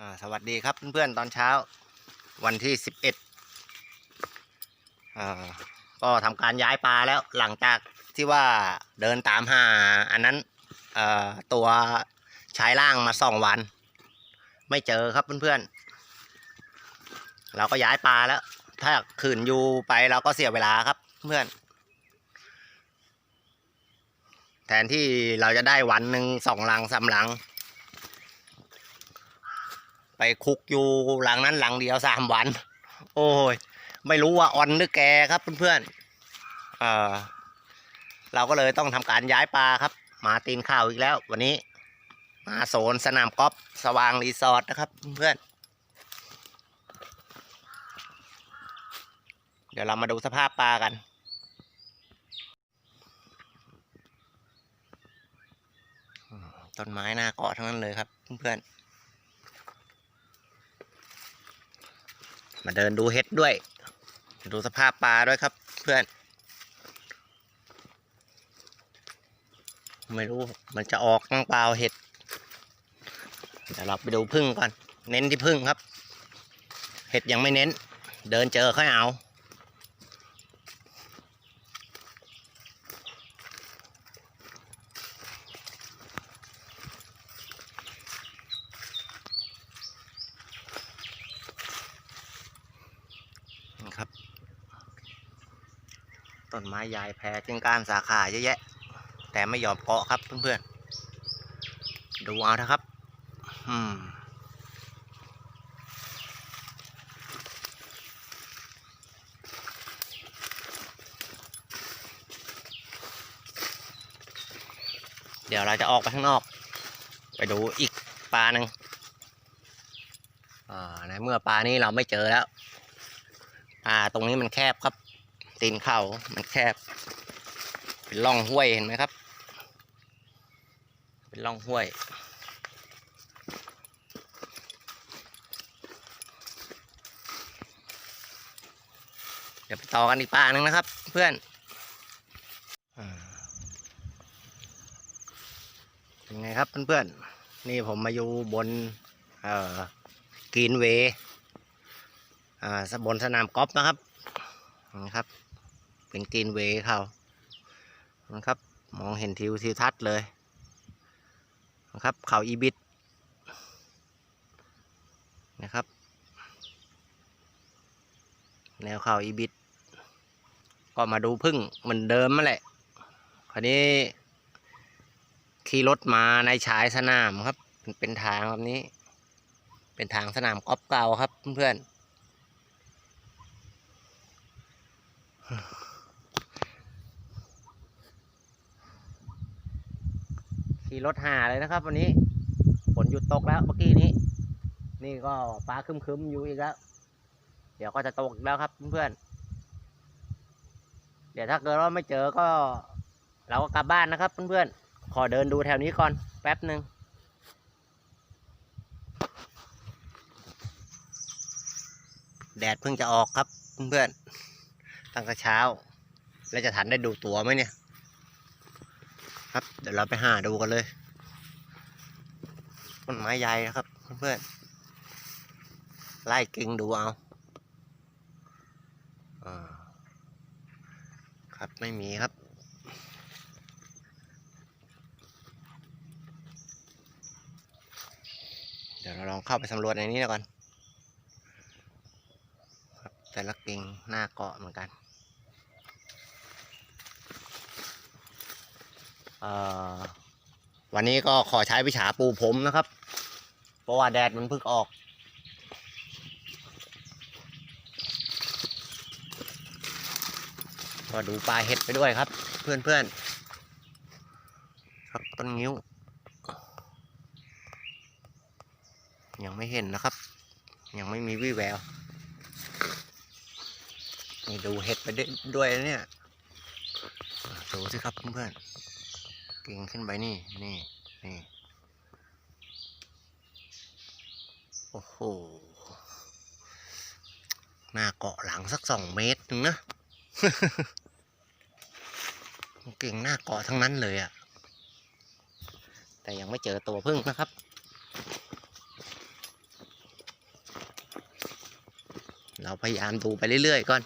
อ่าสวัสดีครับเพื่อนๆตอนเช้า วันที่สิบเอ็ดอ่าก็ทำการย้ายปลาแล้วหลังจากที่ว่าเดินตามหาอันนั้นเอ่อตัวชายล่างมาสองวัน ไม่เจอครับเพื่อนๆ เราก็ย้ายปลาแล้ว ถ้าขืนอยู่ไปเราก็เสียเวลาครับเพื่อนแทนที่เราจะได้วันหนึ่งสองลังสามลัง ไปคุกอยู่หลังนั้นหลังเดียวสามวัน โอ้ย ไม่รู้ว่าออนหรือแกครับเพื่อนๆเออเราก็เลยต้องทำการย้ายปลาครับ มาตีนข้าวอีกแล้ว วันนี้ มาโซนสนามกอล์ฟสว่างรีสอร์ทนะครับเพื่อนเดี๋ยวเรามาดูสภาพปลากันต้นไม้หน้าเกาะทั้งนั้นเลยครับเพื่อนๆ มาเดินดูเห็ดด้วย ดูสภาพปลาด้วยครับ เพื่อน ไม่รู้มันจะออกบ้างเปล่าเห็ดเดี๋ยวเราไปดูพึ่งก่อน เน้นที่พึ่งครับ เห็ดยังไม่เน้น เดินเจอค่อยเอา ต้นไม้ใหญ่แผ่จึงการสาขาเยอะแยะ แต่ไม่ยอมเกาะครับเพื่อนๆ ดูเอานะครับ อืมเดี๋ยวเราจะออกไปข้างนอก ไปดูอีกปลาหนึ่งในเมื่อปลานี้เราไม่เจอแล้วอ่าตรงนี้มันแคบครับ ตีนเขามันแคบ เป็นร่องห้วยเห็นไหมครับ เป็นร่องห้วยเดี๋ยวไปต่อกันอีกป่าหนึ่งนะครับ เพื่อนเป็นไงครับเพื่อนๆ นี่ผมมาอยู่บนเอ่อกรีนเวย์อ่าบนสนามกอล์ฟนะครับนะครับ เป็นกรีนเวย์เขานะครับ มองเห็นทิวทิวทัศน์เลยนะครับเขาอีบิดนะครับ แนวเขาอีบิดก็มาดูพึ่งเหมือนเดิมนั่นแหละคราวนี้ขี่รถมาในชายสนามครับ เป็นทางแบบนี้ เป็นทางสนามกอล์ฟเก่าครับเพื่อนๆ ขี่รถหาเลยนะครับ วันนี้ฝนหยุดตกแล้วเมื่อกี้นี้ นี่ก็ฟ้าครึมๆอยู่อีกแล้ว เดี๋ยวก็จะตกอีกแล้วครับเพื่อนๆเดี๋ยวถ้าเกิดว่าไม่เจอก็ เราก็กลับบ้านนะครับเพื่อนๆขอเดินดูแถวนี้ก่อนแป๊บหนึ่งแดดเพิ่งจะออกครับเพื่อนๆตั้งแต่เช้า แล้วจะทันได้ดูตัวไหมเนี่ย ครับ เดี๋ยวเราไปหาดูกันเลยต้นไม้ใหญ่นะครับเพื่อนๆไล่กิ่งดูเอาครับไม่มีครับเดี๋ยวเราลองเข้าไปสำรวจในนี้ก่อนครับแต่ละกิ่งหน้าเกาะเหมือนกัน เอ่อ วันนี้ก็ขอใช้วิชาปูผมนะครับ เพราะว่าแดดมันเพิ่งออก ก็ดูปลาเห็ดไปด้วยครับ เพื่อนๆ ครับต้นงิ้ว ยังไม่เห็นนะครับ ยังไม่มีวี่แววนี่ดูเห็ดไปด้วยเนี่ย ดูสิครับเพื่อนๆ กิ่งขึ้นไปนี่ นี่ นี่ โอ้โห หน้าเกาะหลังสักสองเมตรนึงนะ กิ่งหน้าเกาะทั้งนั้นเลยอะ่ะ แต่ยังไม่เจอตัวพึ่งนะครับเราพยายามดูไปเรื่อยๆก่อน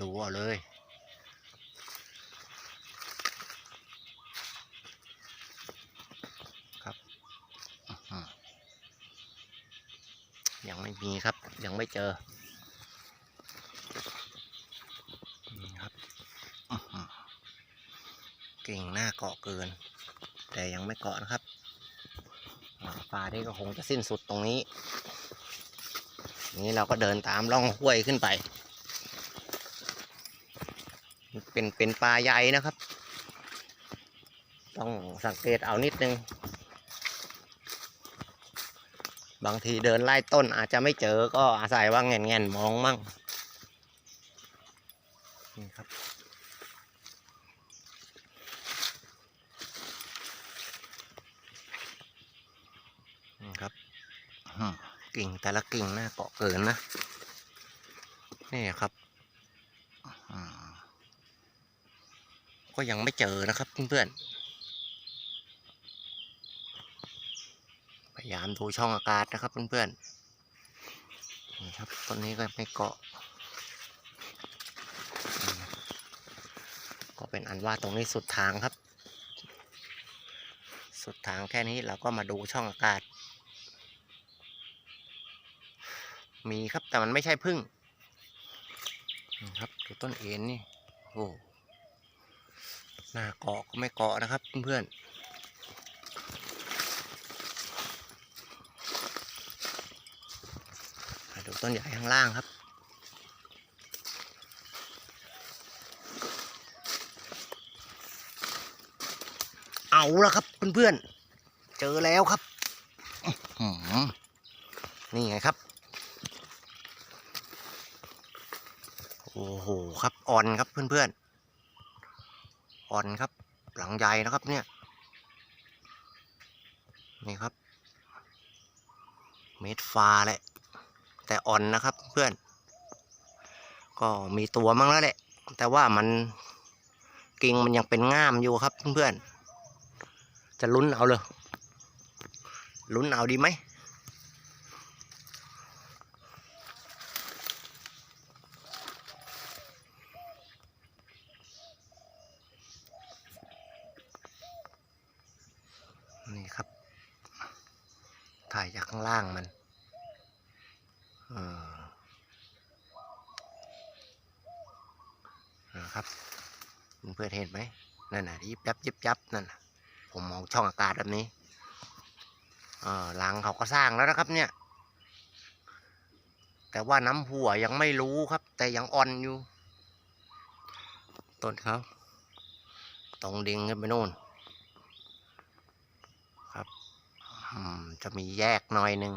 ดูเอาเลย ครับ ยังไม่มีครับ ยังไม่เจอนี่ครับเก่งหน้าเกาะเกิน แต่ยังไม่เกาะนะครับปลานี่ก็คงจะสิ้นสุดตรงนี้นี้เราก็เดินตามร่องห้วยขึ้นไป เป็นเป็นปลาใหญ่นะครับ ต้องสังเกตเอานิดนึง บางทีเดินไล่ต้นอาจจะไม่เจอก็อาศัยว่าแง่นแง่นๆมองมั่งนี่ครับนี่ครับกิ่งแต่ละกิ่งหน้าเกาะเกินนะ นี่ครับอื้อ ก็ยังไม่เจอนะครับเพื่อนๆพยายามดูช่องอากาศนะครับเพื่อนๆนี่ครับต้นนี้ก็ไม่เกาะ ก็เป็นอันว่าตรงนี้สุดทางครับ สุดทางแค่นี้เราก็มาดูช่องอากาศ มีครับแต่มันไม่ใช่พึ่งนี่ครับดูต้นเอ็นนี่โอ้ หน้าเกาะก็ไม่เกาะนะครับเพื่อนๆดูต้นใหญ่ข้างล่างครับเอาละครับเพื่อนๆ เจอแล้วครับ นี่ไงครับ โอ้โหครับอ่อนครับเพื่อนๆ อ่อนครับ หลังใหญ่นะครับเนี่ย นี่ครับ เม็ดฟ้าแหละ แต่อ่อนนะครับเพื่อน ก็มีตัวมั้งแล้วแหละ แต่ว่ามันกิ่งมันยังเป็นง่ามอยู่ครับเพื่อน จะลุ้นเอาเลย ลุ้นเอาดีไหม นี่ครับ ถ่าย จากข้างล่างมันนะครับเพื่อนเห็นไหมนั่นน่ะยิบยับยิบยับนั่นน่ะผมมองช่องอากาศแบบนี้หลังเขาก็สร้างแล้วนะครับเนี่ย แต่ว่าน้ำหัวยังไม่รู้ครับ แต่ยังอ่อนอยู่ ต้นเขาตรงดิ่งขึ้นไปโน่น ครับอืม จะมีแยกหน่อยหนึ่ง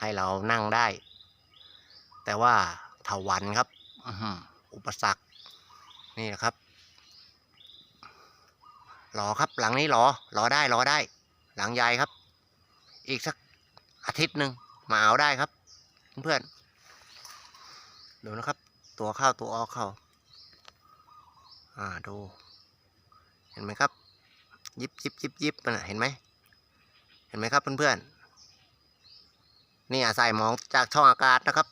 ให้เรานั่งได้ แต่ว่าถาวันครับอุปสรรคนี่นะครับรอครับ หลังนี้รอรอได้รอได้ หลังใหญ่ครับ อีกสักอาทิตย์หนึ่งมาเอาได้ครับ เพื่อนดูนะครับ ตัวเข้าตัวออกเข้าอ่าดู เห็นไหมครับ ยิบยิบยิบยิบนะเห็นไหม ห็นไหมครับเพื่อนๆ นี่อาศัยมองจากช่องอากาศนะครับ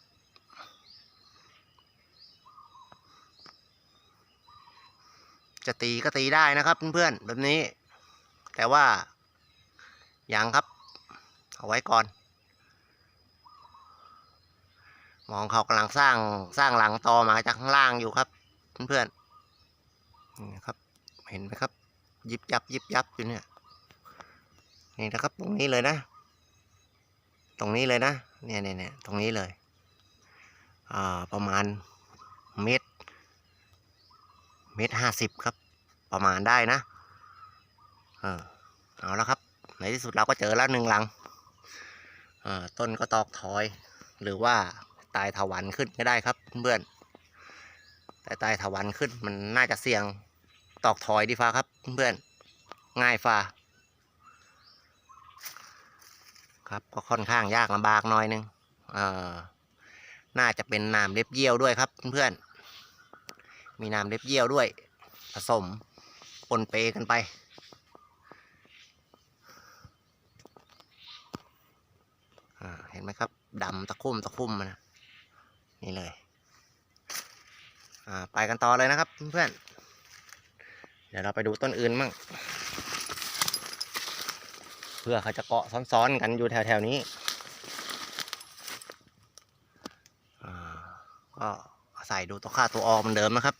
จะตีก็ตีได้นะครับเพื่อนๆ แบบนี้ แต่ว่ายังครับ เอาไว้ก่อน มองเขากำลังสร้างสร้างหลังต่อมาจากข้างล่างอยู่ครับเพื่อนๆ นี่ครับ เห็นไหมครับ ยิบยับยิบยับอยู่เนี่ย นี่นะครับตรงนี้เลยนะ ตรงนี้เลยนะเนี่ยเนี่ยเนี่ยตรงนี้เลยอ่าประมาณเมตรเมตรห้าสิบครับ ประมาณได้นะเออเอาแล้วครับ ในที่สุดเราก็เจอแล้วหนึ่งหลังต้นก็ตอกถอย หรือว่าตายถาวันขึ้นก็ได้ครับเพื่อนแต่ตายถาวันขึ้นมันน่าจะเสี่ยงตอกถอยดีฟ้าครับเพื่อนง่ายฟ้า ครับ ก็ค่อนข้างยากลำบากหน่อยนึงน่าจะเป็นน้ำเล็บเยี่ยวด้วยครับเพื่อนๆมีน้ำเล็บเยี่ยวด้วย ผสมปนเปกันไปเห็นไหมครับดำตะคุ่มตะคุ่มนะนี่เลยไปกันต่อเลยนะครับเพื่อนๆเดี๋ยวเราไปดูต้นอื่นมั่ง เพื่อเขาจะเกาะซ้อนๆกันอยู่แถวๆนี้อ่าก็อาศัยดูตัวค่าตัวออกเหมือนเดิมนะครับ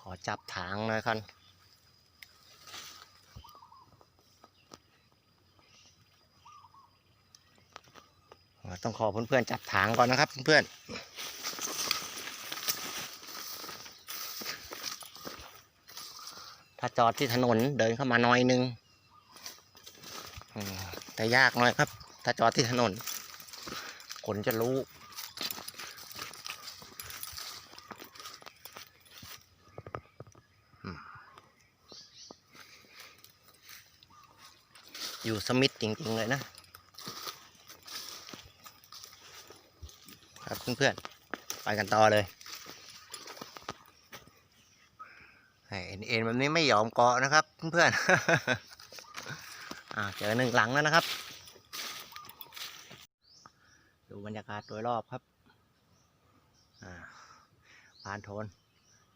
ขอจับถางหน่อยกันอ่าต้องขอเพื่อนๆจับถางก่อนนะครับเพื่อนๆ ถ้าจอดที่ถนนเดินเข้ามาหน่อยนึงแต่ยากหน่อยครับ ถ้าจอดที่ถนนคนจะรู้อืมอยู่สมิธจริง ๆ เลยนะ ครับเพื่อนๆ ไปกันต่อเลยไอ้เอ็นแบบนี้ไม่ยอมเกาะนะครับเพื่อนๆเจอหนึ่งหลังแล้วนะครับ ดูบรรยากาศโดยรอบครับผ่านโทน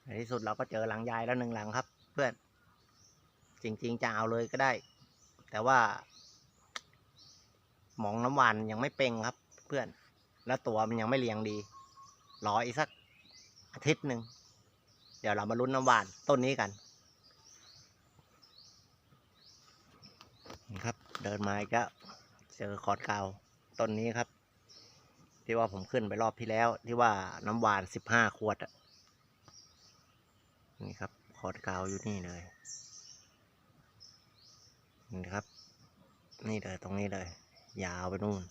ในที่สุดเราก็เจอหลังยายแล้วหนึ่งหลังครับ เพื่อน จริง ๆจะเอาเลยก็ได้ แต่ว่า หมองน้ำหวานยังไม่เป่งครับ เพื่อน แล้วตัวมันยังไม่เรียงดีรออีกสักอาทิตย์หนึ่งเดี๋ยวเรามาลุ้นน้ำหวานต้นนี้กัน ครับ เดินมาอีก็เจอคอร์ดเก่าต้นนี้ครับ ที่ว่าผมขึ้นไปรอบที่แล้ว ที่ว่าน้ำหวานสิบห้าขวดนี่ครับคอร์ดเก่าอยู่นี่เลยนี่ครับ นี่เลยตรงนี้เลย ยาวไปนู่น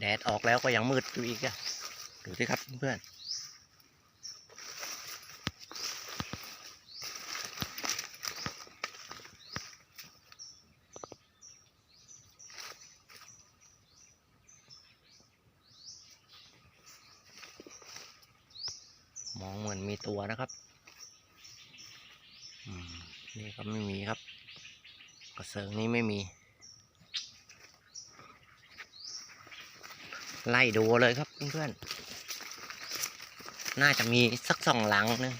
แดดออกแล้วก็ยังมืดอยู่อีกอะดูสิครับเพื่อนมองเหมือนมีตัวนะครับอืมนี่ก็ไม่มีครับ กระเซิงนี้ ไม่มีไล่ดูเลยครับเพื่อนๆ น่าจะมีสักสองหลังนึง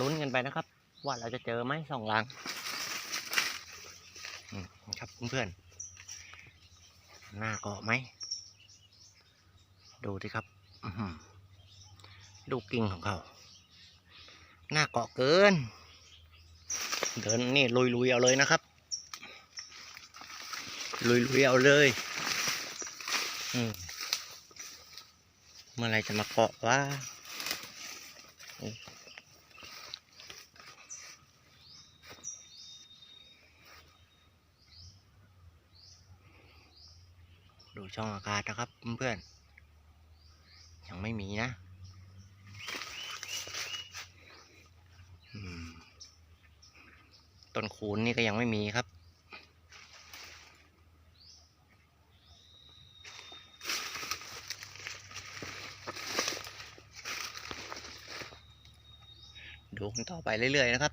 ลุ้นกันไปนะครับ ว่าเราจะเจอไหมสองหลังครับเพื่อนๆ หน้าเกาะไหม ดูสิครับดูกิ่งของเขา หน้าเกาะเกิน เดินนี่ลุยๆเอาเลยนะครับ ลุยๆเอาเลยอืมเมื่อไรจะมาเกาะว่าดูช่องอากาศนะครับเพื่อนๆยังไม่มีนะต้นคูนนี่ก็ยังไม่มีครับ ดูกันต่อไป เรื่อยๆนะครับ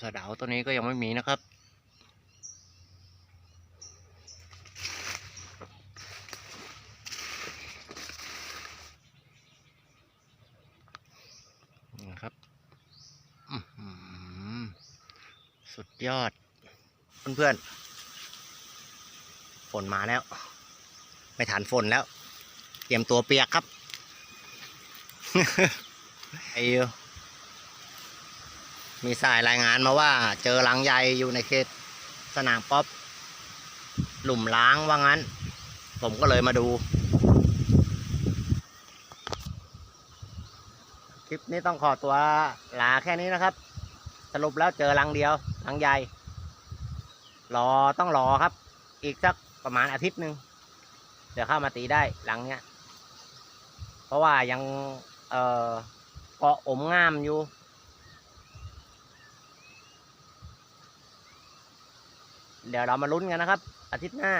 สะดาวตัวนี้ก็ยังไม่มีนะครับนี่ครับ สุดยอด เพื่อนๆ ฝนมาแล้ว ไม่ทันฝนแล้ว เตรียมตัวเปียกครับ ไอ้มีสายรายงานมาว่า เจอรังใหญ่อยู่ในเขตสนามป๊อปหลุมล้างว่างั้น ผมก็เลยมาดู คลิปนี้ต้องขอตัวลาแค่นี้นะครับ สรุปแล้วเจอรังเดียวรังใหญ่ รอต้องรอครับ อีกสักประมาณอาทิตย์หนึ่งเดี๋ยวเข้ามาตีได้หลังเนี้ย เพราะว่ายัง เอ่อ กาะอมงามอยู่เดี๋ยวเรามาลุ้นกันนะครับ อาทิตย์หน้า